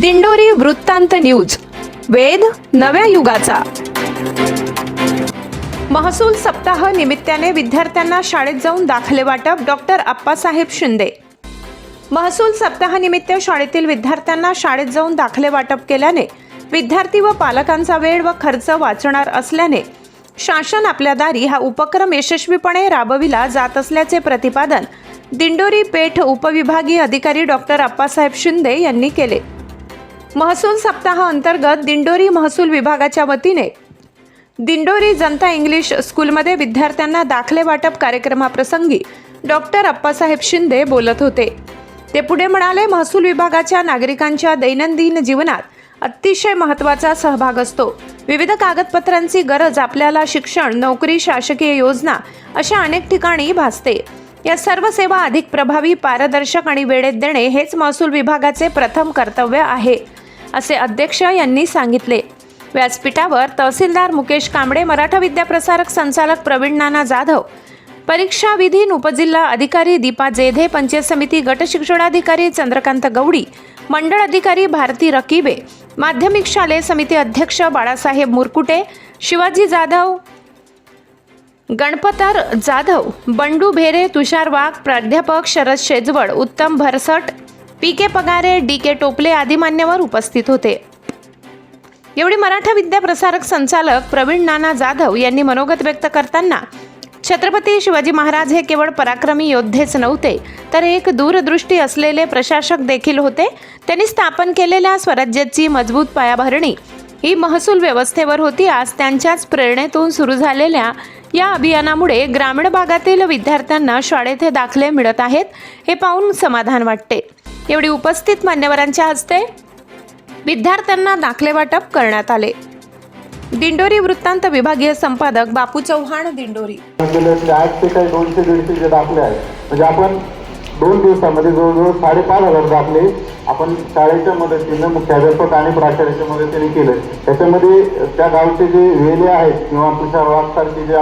दिंडोरी वृत्तांत न्यूज. वेद नव्या युगाचा. महसूल सप्ताह निमित्ताने विद्यार्थ्यांना शाळेत जाऊन दाखले वाटप डॉक्टर अप्पासाहेब शिंदे. महसूल सप्ताहानिमित्त शाळेतील विद्यार्थ्यांना शाळेत जाऊन दाखले वाटप केल्याने विद्यार्थी व पालकांचा वेळ व खर्च वाचणार असल्याने शासन आपल्या दारी हा उपक्रम यशस्वीपणे राबविला जात असल्याचे प्रतिपादन दिंडोरी पेठ उपविभागीय अधिकारी डॉक्टर अप्पासाहेब शिंदे यांनी केले. महसूल सप्ताह अंतर्गत दिंडोरी महसूल विभागाच्या वतीने दिंडोरी जनता इंग्लिश स्कूलमध्ये विद्यार्थ्यांना दाखले वाटप कार्यक्रमाप्रसंगी डॉक्टर अप्पासाहेब शिंदे बोलत होते. ते पुढे म्हणाले महसूल विभागाच्या नागरिकांच्या दैनंदिन जीवनात अतिशय महत्त्वाचा सहभाग असतो. विविध कागदपत्रांची गरज आपल्याला शिक्षण नोकरी शासकीय योजना अशा अनेक ठिकाणी भासते. या सर्व सेवा अधिक प्रभावी पारदर्शक आणि वेळेत देणे हेच महसूल विभागाचे प्रथम कर्तव्य आहे. असे अध्यक्ष यांनी सांगितले. व्यासपीठावर तहसीलदार मुकेश कांबळे मराठा विद्याप्रसारक संचालक प्रवीण नाना जाधव परीक्षा विधीन उपजिल्हा अधिकारी दीपा जेधे पंचायत समिती गट शिक्षणाधिकारी चंद्रकांत गौडी मंडळ अधिकारी भारती रकिबे माध्यमिक शालेय समिती अध्यक्ष बाळासाहेब मुरकुटे शिवाजी जाधव गणपतर जाधव बंडू भेरे तुषार वाघ प्राध्यापक Sharad Shejwad Uttam Bharsat P K Pagare D K Tople आदी मान्यवर उपस्थित होते. एवढी मराठा विद्याप्रसारक संचालक प्रवीण नाना जाधव यांनी मनोगत व्यक्त करताना छत्रपती शिवाजी महाराज हे केवळ पराक्रमी योद्धेच नव्हते तर एक दूरदृष्टी असलेले प्रशासक देखील होते. त्यांनी स्थापन केलेल्या स्वराज्याची मजबूत पायाभरणी ही महसूल व्यवस्थेवर होती. आज त्यांच्याच प्रेरणेतून सुरू झालेल्या या अभियानामुळे ग्रामीण भागातील विद्यार्थ्यांना शाळेत हे दाखले मिळत आहेत हे पाहून समाधान वाटते. एवढी उपस्थित मान्यवरांच्या हस्ते विद्यार्थ्यांना दाखले वाटप करण्यात आले. दिंडोरी वृत्तांत विभागीय संपादक बापू चव्हाण दिंडोरी. गेले ते काही दोनशे दीडशे जे दाखले आहेत म्हणजे आपण दोन दिवसामध्ये जवळजवळ साडेपाच हजार दाखले आपण शाळेच्या मदतीनं मुख्याध्यापक आणि प्राचार्याच्या मदतीने केलं. त्याच्यामध्ये त्या गावचे जे वेले आहेत किंवा तुषार वाघ सारखे जे